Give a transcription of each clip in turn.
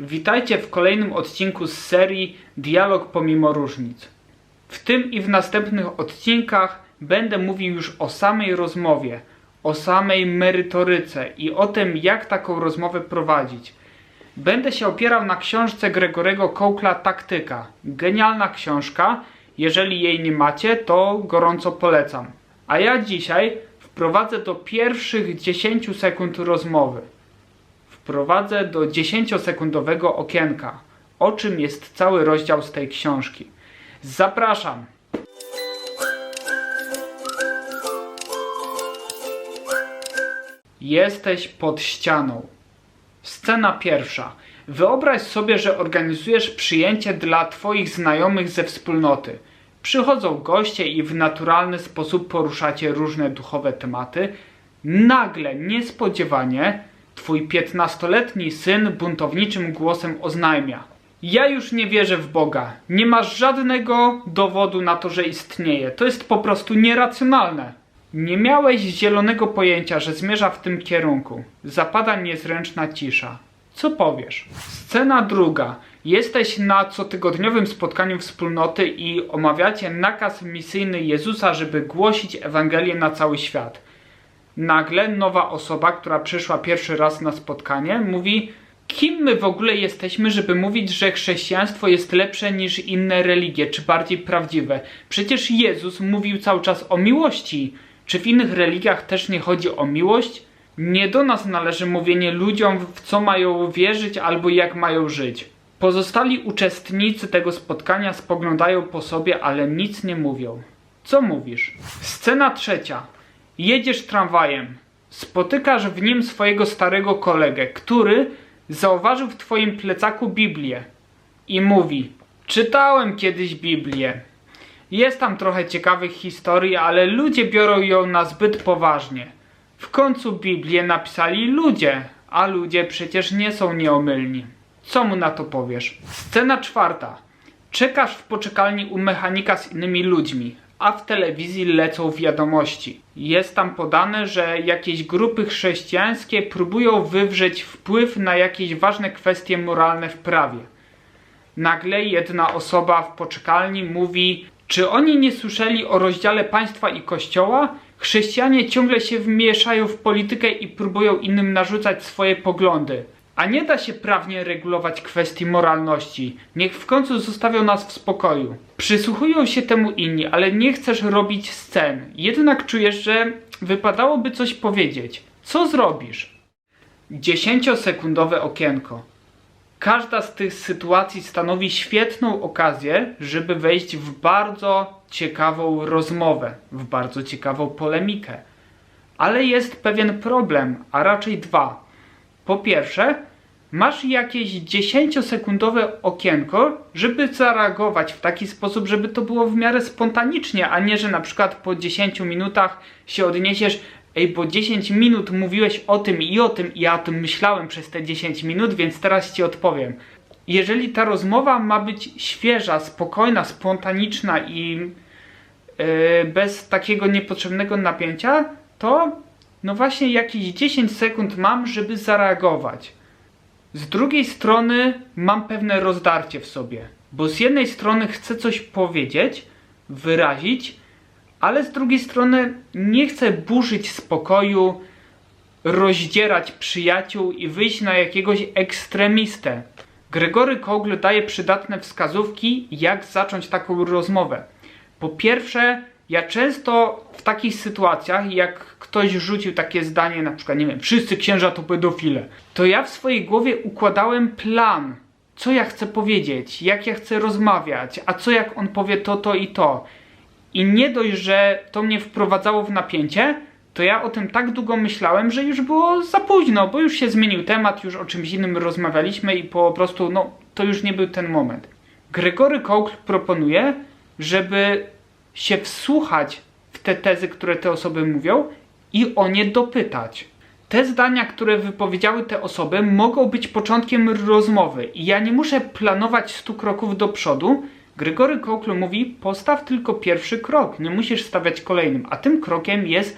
Witajcie w kolejnym odcinku z serii Dialog pomimo różnic. W tym i w następnych odcinkach będę mówił już o samej rozmowie, o samej merytoryce i o tym, jak taką rozmowę prowadzić. Będę się opierał na książce Gregorego Kołkla Taktyka. Genialna książka. Jeżeli jej nie macie, to gorąco polecam. A ja dzisiaj wprowadzę do pierwszych 10 sekund rozmowy. Wprowadzę do 10-sekundowego okienka, o czym jest cały rozdział z tej książki. Zapraszam! Jesteś pod ścianą. Scena pierwsza. Wyobraź sobie, że organizujesz przyjęcie dla Twoich znajomych ze wspólnoty. Przychodzą goście i w naturalny sposób poruszacie różne duchowe tematy. Nagle, niespodziewanie, Twój piętnastoletni syn buntowniczym głosem oznajmia: Ja już nie wierzę w Boga. Nie masz żadnego dowodu na to, że istnieje. To jest po prostu nieracjonalne. Nie miałeś zielonego pojęcia, że zmierza w tym kierunku. Zapada niezręczna cisza. Co powiesz? Scena druga. Jesteś na cotygodniowym spotkaniu wspólnoty i omawiacie nakaz misyjny Jezusa, żeby głosić Ewangelię na cały świat. Nagle nowa osoba, która przyszła pierwszy raz na spotkanie, mówi: Kim my w ogóle jesteśmy, żeby mówić, że chrześcijaństwo jest lepsze niż inne religie, czy bardziej prawdziwe? Przecież Jezus mówił cały czas o miłości. Czy w innych religiach też nie chodzi o miłość? Nie do nas należy mówienie ludziom, w co mają wierzyć albo jak mają żyć. Pozostali uczestnicy tego spotkania spoglądają po sobie, ale nic nie mówią. Co mówisz? Scena trzecia. Jedziesz tramwajem. Spotykasz w nim swojego starego kolegę, który zauważył w twoim plecaku Biblię i mówi: Czytałem kiedyś Biblię. Jest tam trochę ciekawych historii, ale ludzie biorą ją na zbyt poważnie. W końcu Biblię napisali ludzie, a ludzie przecież nie są nieomylni. Co mu na to powiesz? Scena czwarta. Czekasz w poczekalni u mechanika z innymi ludźmi, a w telewizji lecą wiadomości. Jest tam podane, że jakieś grupy chrześcijańskie próbują wywrzeć wpływ na jakieś ważne kwestie moralne w prawie. Nagle jedna osoba w poczekalni mówi: Czy oni nie słyszeli o rozdziale państwa i kościoła? Chrześcijanie ciągle się wmieszają w politykę i próbują innym narzucać swoje poglądy. A nie da się prawnie regulować kwestii moralności. Niech w końcu zostawią nas w spokoju. Przysłuchują się temu inni, ale nie chcesz robić scen. Jednak czujesz, że wypadałoby coś powiedzieć. Co zrobisz? 10-sekundowe okienko. Każda z tych sytuacji stanowi świetną okazję, żeby wejść w bardzo ciekawą rozmowę, w bardzo ciekawą polemikę. Ale jest pewien problem, a raczej dwa. Po pierwsze, masz jakieś 10-sekundowe okienko, żeby zareagować w taki sposób, żeby to było w miarę spontanicznie, a nie, że na przykład po 10 minutach się odniesiesz, ej, bo 10 minut mówiłeś o tym i o tym, i ja o tym myślałem przez te 10 minut, więc teraz ci odpowiem. Jeżeli ta rozmowa ma być świeża, spokojna, spontaniczna i yy, bez takiego niepotrzebnego napięcia, to no właśnie jakieś 10 sekund mam, żeby zareagować. Z drugiej strony mam pewne rozdarcie w sobie, bo z jednej strony chcę coś powiedzieć, wyrazić, ale z drugiej strony nie chcę burzyć spokoju, rozdzierać przyjaciół i wyjść na jakiegoś ekstremistę. Gregory Kogle daje przydatne wskazówki, jak zacząć taką rozmowę. Po pierwsze, ja często w takich sytuacjach, jak ktoś rzucił takie zdanie, na przykład, nie wiem, wszyscy księża to pedofile, to ja w swojej głowie układałem plan, co ja chcę powiedzieć, jak ja chcę rozmawiać, a co jak on powie to, to i to. I nie dość, że to mnie wprowadzało w napięcie, to ja o tym tak długo myślałem, że już było za późno, bo już się zmienił temat, już o czymś innym rozmawialiśmy i po prostu, no, to już nie był ten moment. Gregory Koch proponuje, żeby się wsłuchać w te tezy, które te osoby mówią i o nie dopytać. Te zdania, które wypowiedziały te osoby, mogą być początkiem rozmowy i ja nie muszę planować stu kroków do przodu. Gregory Kouklu mówi, postaw tylko pierwszy krok, nie musisz stawiać kolejnym, a tym krokiem jest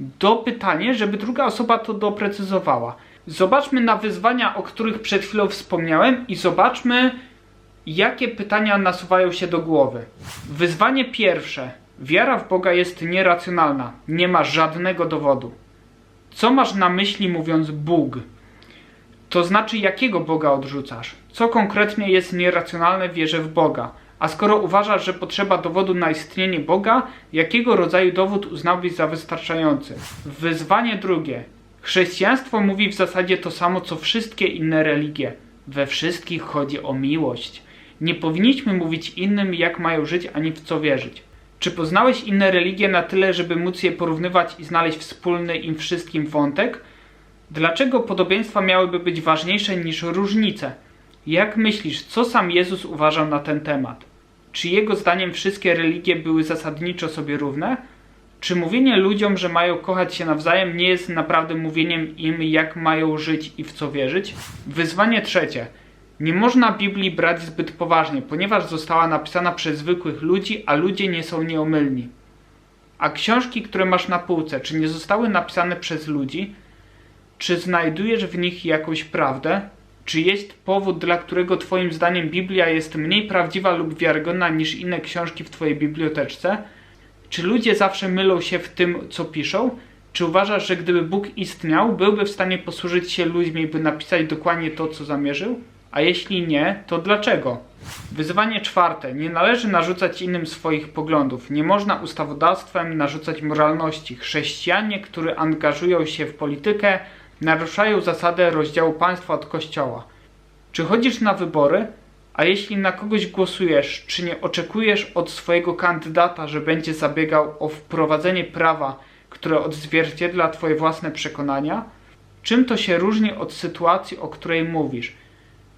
dopytanie, żeby druga osoba to doprecyzowała. Zobaczmy na wyzwania, o których przed chwilą wspomniałem i zobaczmy, jakie pytania nasuwają się do głowy. Wyzwanie pierwsze. Wiara w Boga jest nieracjonalna. Nie ma żadnego dowodu. Co masz na myśli mówiąc Bóg? To znaczy, jakiego Boga odrzucasz? Co konkretnie jest nieracjonalne w wierze w Boga? A skoro uważasz, że potrzeba dowodu na istnienie Boga, jakiego rodzaju dowód uznałbyś za wystarczający? Wyzwanie drugie. Chrześcijaństwo mówi w zasadzie to samo, co wszystkie inne religie. We wszystkich chodzi o miłość. Nie powinniśmy mówić innym, jak mają żyć, ani w co wierzyć. Czy poznałeś inne religie na tyle, żeby móc je porównywać i znaleźć wspólny im wszystkim wątek? Dlaczego podobieństwa miałyby być ważniejsze niż różnice? Jak myślisz, co sam Jezus uważał na ten temat? Czy jego zdaniem wszystkie religie były zasadniczo sobie równe? Czy mówienie ludziom, że mają kochać się nawzajem, nie jest naprawdę mówieniem im, jak mają żyć i w co wierzyć? Wyzwanie trzecie. Nie można Biblii brać zbyt poważnie, ponieważ została napisana przez zwykłych ludzi, a ludzie nie są nieomylni. A książki, które masz na półce, czy nie zostały napisane przez ludzi? Czy znajdujesz w nich jakąś prawdę? Czy jest powód, dla którego Twoim zdaniem Biblia jest mniej prawdziwa lub wiarygodna niż inne książki w Twojej biblioteczce? Czy ludzie zawsze mylą się w tym, co piszą? Czy uważasz, że gdyby Bóg istniał, byłby w stanie posłużyć się ludźmi, by napisać dokładnie to, co zamierzył? A jeśli nie, to dlaczego? Wyzwanie czwarte. Nie należy narzucać innym swoich poglądów. Nie można ustawodawstwem narzucać moralności. Chrześcijanie, którzy angażują się w politykę, naruszają zasadę rozdziału państwa od kościoła. Czy chodzisz na wybory? A jeśli na kogoś głosujesz, czy nie oczekujesz od swojego kandydata, że będzie zabiegał o wprowadzenie prawa, które odzwierciedla Twoje własne przekonania? Czym to się różni od sytuacji, o której mówisz?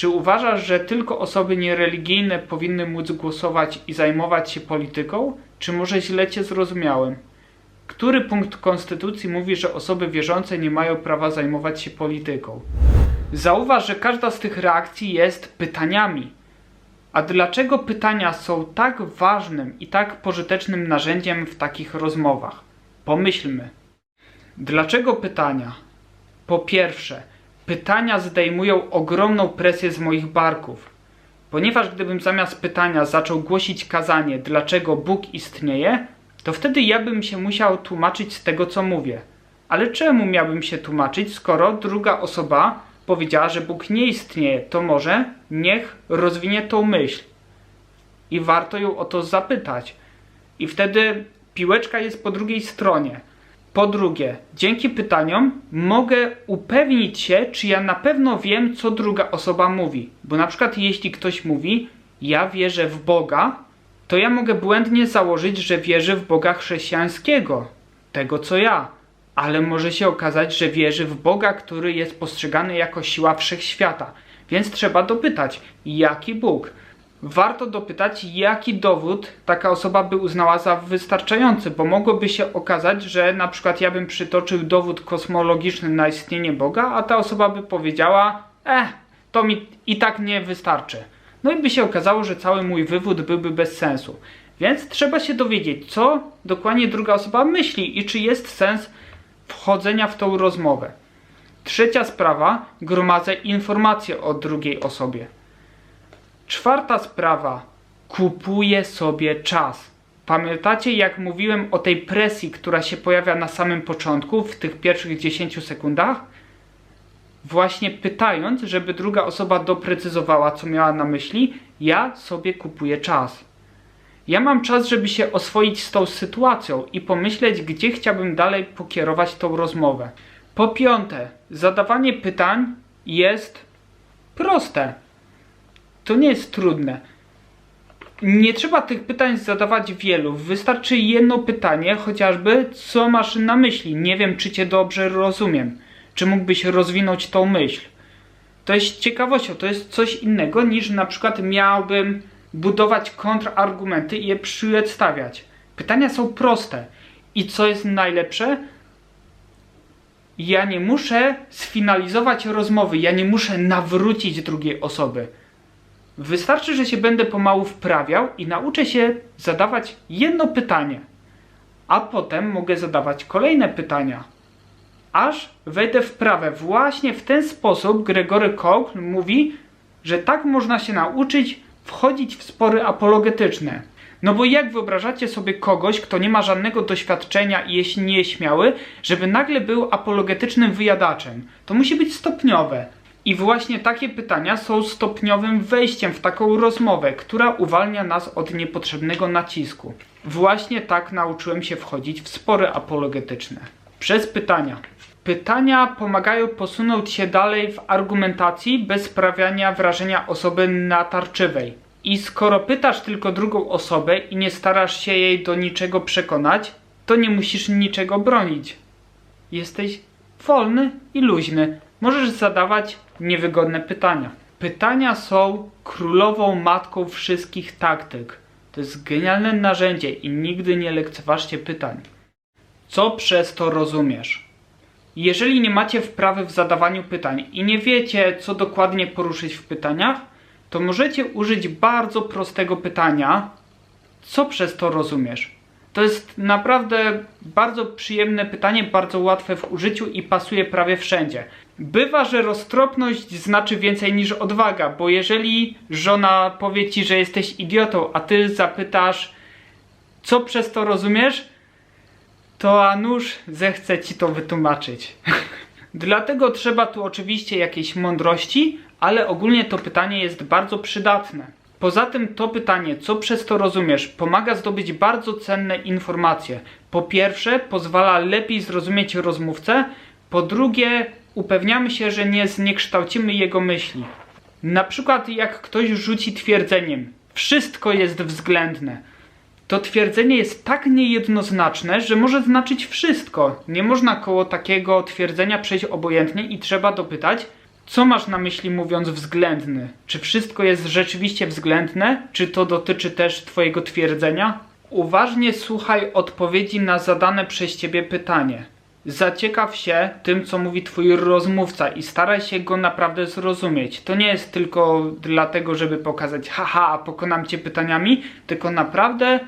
Czy uważasz, że tylko osoby niereligijne powinny móc głosować i zajmować się polityką? Czy może źle cię zrozumiałem? Który punkt konstytucji mówi, że osoby wierzące nie mają prawa zajmować się polityką? Zauważ, że każda z tych reakcji jest pytaniami. A dlaczego pytania są tak ważnym i tak pożytecznym narzędziem w takich rozmowach? Pomyślmy. Dlaczego pytania? Po pierwsze, pytania zdejmują ogromną presję z moich barków. Ponieważ gdybym zamiast pytania zaczął głosić kazanie, dlaczego Bóg istnieje, to wtedy ja bym się musiał tłumaczyć z tego, co mówię. Ale czemu miałbym się tłumaczyć, skoro druga osoba powiedziała, że Bóg nie istnieje? To może niech rozwinie tą myśl. I warto ją o to zapytać. I wtedy piłeczka jest po drugiej stronie. Po drugie, dzięki pytaniom mogę upewnić się, czy ja na pewno wiem, co druga osoba mówi. Bo na przykład, jeśli ktoś mówi, ja wierzę w Boga, to ja mogę błędnie założyć, że wierzy w Boga chrześcijańskiego, tego co ja. Ale może się okazać, że wierzy w Boga, który jest postrzegany jako siła wszechświata. Więc trzeba dopytać, jaki Bóg? Warto dopytać, jaki dowód taka osoba by uznała za wystarczający, bo mogłoby się okazać, że na przykład ja bym przytoczył dowód kosmologiczny na istnienie Boga, a ta osoba by powiedziała, eh, to mi i tak nie wystarczy. No i by się okazało, że cały mój wywód byłby bez sensu. Więc trzeba się dowiedzieć, co dokładnie druga osoba myśli i czy jest sens wchodzenia w tą rozmowę. Trzecia sprawa, gromadzę informacje o drugiej osobie. Czwarta sprawa. Kupuję sobie czas. Pamiętacie, jak mówiłem o tej presji, która się pojawia na samym początku, w tych pierwszych 10 sekundach? Właśnie pytając, żeby druga osoba doprecyzowała, co miała na myśli, ja sobie kupuję czas. Ja mam czas, żeby się oswoić z tą sytuacją i pomyśleć, gdzie chciałbym dalej pokierować tą rozmowę. Po piąte, zadawanie pytań jest proste to nie jest trudne. Nie trzeba tych pytań zadawać wielu. Wystarczy jedno pytanie, chociażby co masz na myśli. Nie wiem, czy cię dobrze rozumiem. Czy mógłbyś rozwinąć tą myśl? To jest ciekawością, to jest coś innego niż na przykład miałbym budować kontrargumenty i je przedstawiać. Pytania są proste. I co jest najlepsze? Ja nie muszę sfinalizować rozmowy, ja nie muszę nawrócić drugiej osoby. Wystarczy, że się będę pomału wprawiał i nauczę się zadawać jedno pytanie, a potem mogę zadawać kolejne pytania. aż wejdę w prawę. Właśnie w ten sposób Gregory Koch mówi, że tak można się nauczyć wchodzić w spory apologetyczne. No bo jak wyobrażacie sobie kogoś, kto nie ma żadnego doświadczenia i jest nieśmiały, żeby nagle był apologetycznym wyjadaczem? To musi być stopniowe. I właśnie takie pytania są stopniowym wejściem w taką rozmowę, która uwalnia nas od niepotrzebnego nacisku. Właśnie tak nauczyłem się wchodzić w spory apologetyczne. Przez pytania. Pytania pomagają posunąć się dalej w argumentacji bez sprawiania wrażenia osoby natarczywej. I skoro pytasz tylko drugą osobę i nie starasz się jej do niczego przekonać, to nie musisz niczego bronić. Jesteś wolny i luźny. Możesz zadawać niewygodne pytania. Pytania są królową matką wszystkich taktyk. To jest genialne narzędzie i nigdy nie lekceważcie pytań. Co przez to rozumiesz? Jeżeli nie macie wprawy w zadawaniu pytań i nie wiecie, co dokładnie poruszyć w pytaniach, to możecie użyć bardzo prostego pytania: Co przez to rozumiesz? To jest naprawdę bardzo przyjemne pytanie, bardzo łatwe w użyciu i pasuje prawie wszędzie. Bywa, że roztropność znaczy więcej niż odwaga, bo jeżeli żona powie ci, że jesteś idiotą, a ty zapytasz, co przez to rozumiesz, to a zechce ci to wytłumaczyć. Dlatego trzeba tu oczywiście jakiejś mądrości, ale ogólnie to pytanie jest bardzo przydatne. Poza tym to pytanie, co przez to rozumiesz, pomaga zdobyć bardzo cenne informacje. Po pierwsze, pozwala lepiej zrozumieć rozmówcę, po drugie, upewniamy się, że nie zniekształcimy jego myśli. Na przykład jak ktoś rzuci twierdzeniem, wszystko jest względne to twierdzenie jest tak niejednoznaczne, że może znaczyć wszystko. Nie można koło takiego twierdzenia przejść obojętnie i trzeba dopytać, co masz na myśli mówiąc względny? Czy wszystko jest rzeczywiście względne? Czy to dotyczy też Twojego twierdzenia? Uważnie słuchaj odpowiedzi na zadane przez Ciebie pytanie. Zaciekaw się tym, co mówi Twój rozmówca i staraj się go naprawdę zrozumieć. To nie jest tylko dlatego, żeby pokazać, haha, pokonam Cię pytaniami, tylko naprawdę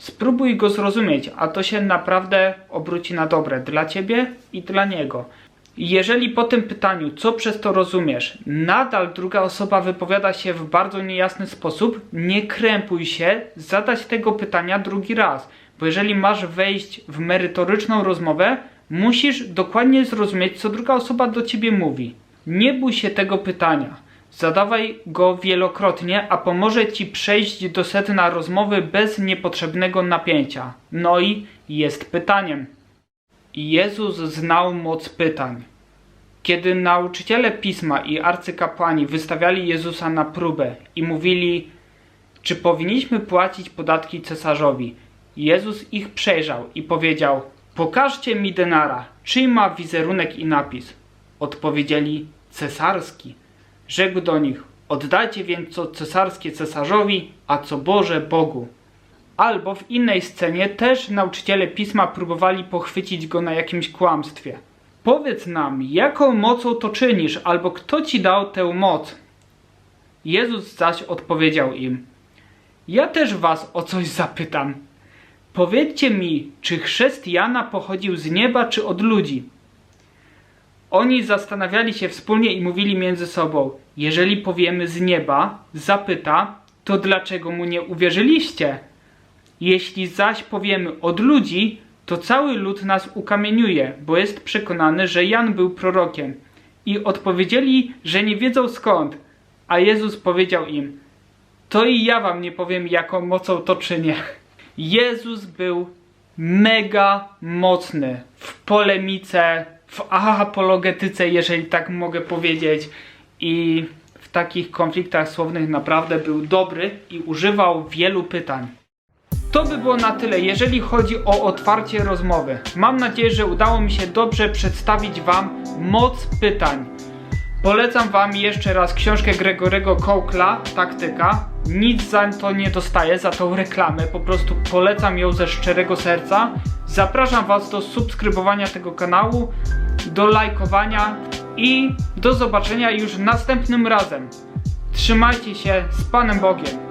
Spróbuj go zrozumieć, a to się naprawdę obróci na dobre dla ciebie i dla niego. Jeżeli po tym pytaniu, co przez to rozumiesz, nadal druga osoba wypowiada się w bardzo niejasny sposób, nie krępuj się zadać tego pytania drugi raz. Bo jeżeli masz wejść w merytoryczną rozmowę, musisz dokładnie zrozumieć, co druga osoba do ciebie mówi. Nie bój się tego pytania. Zadawaj go wielokrotnie, a pomoże ci przejść do setna rozmowy bez niepotrzebnego napięcia. No i jest pytaniem. Jezus znał moc pytań. Kiedy nauczyciele pisma i arcykapłani wystawiali Jezusa na próbę i mówili, czy powinniśmy płacić podatki cesarzowi, Jezus ich przejrzał i powiedział: Pokażcie mi denara, czyj ma wizerunek i napis. Odpowiedzieli: Cesarski. Rzekł do nich, oddajcie więc co cesarskie cesarzowi, a co Boże Bogu. Albo w innej scenie też nauczyciele pisma próbowali pochwycić go na jakimś kłamstwie. Powiedz nam, jaką mocą to czynisz, albo kto ci dał tę moc? Jezus zaś odpowiedział im, ja też was o coś zapytam. Powiedzcie mi, czy chrzest Jana pochodził z nieba, czy od ludzi? Oni zastanawiali się wspólnie i mówili między sobą: Jeżeli powiemy z nieba, zapyta, to dlaczego mu nie uwierzyliście? Jeśli zaś powiemy od ludzi, to cały lud nas ukamieniuje, bo jest przekonany, że Jan był prorokiem. I odpowiedzieli, że nie wiedzą skąd. A Jezus powiedział im: To i ja wam nie powiem, jaką mocą to czynię. Jezus był mega mocny w polemice w apologetyce, jeżeli tak mogę powiedzieć, i w takich konfliktach słownych naprawdę był dobry i używał wielu pytań. To by było na tyle, jeżeli chodzi o otwarcie rozmowy. Mam nadzieję, że udało mi się dobrze przedstawić Wam moc pytań. Polecam Wam jeszcze raz książkę Gregorego Kołkla, Taktyka. Nic za to nie dostaję, za tą reklamę, po prostu polecam ją ze szczerego serca. Zapraszam Was do subskrybowania tego kanału, do lajkowania i do zobaczenia już następnym razem. Trzymajcie się z Panem Bogiem.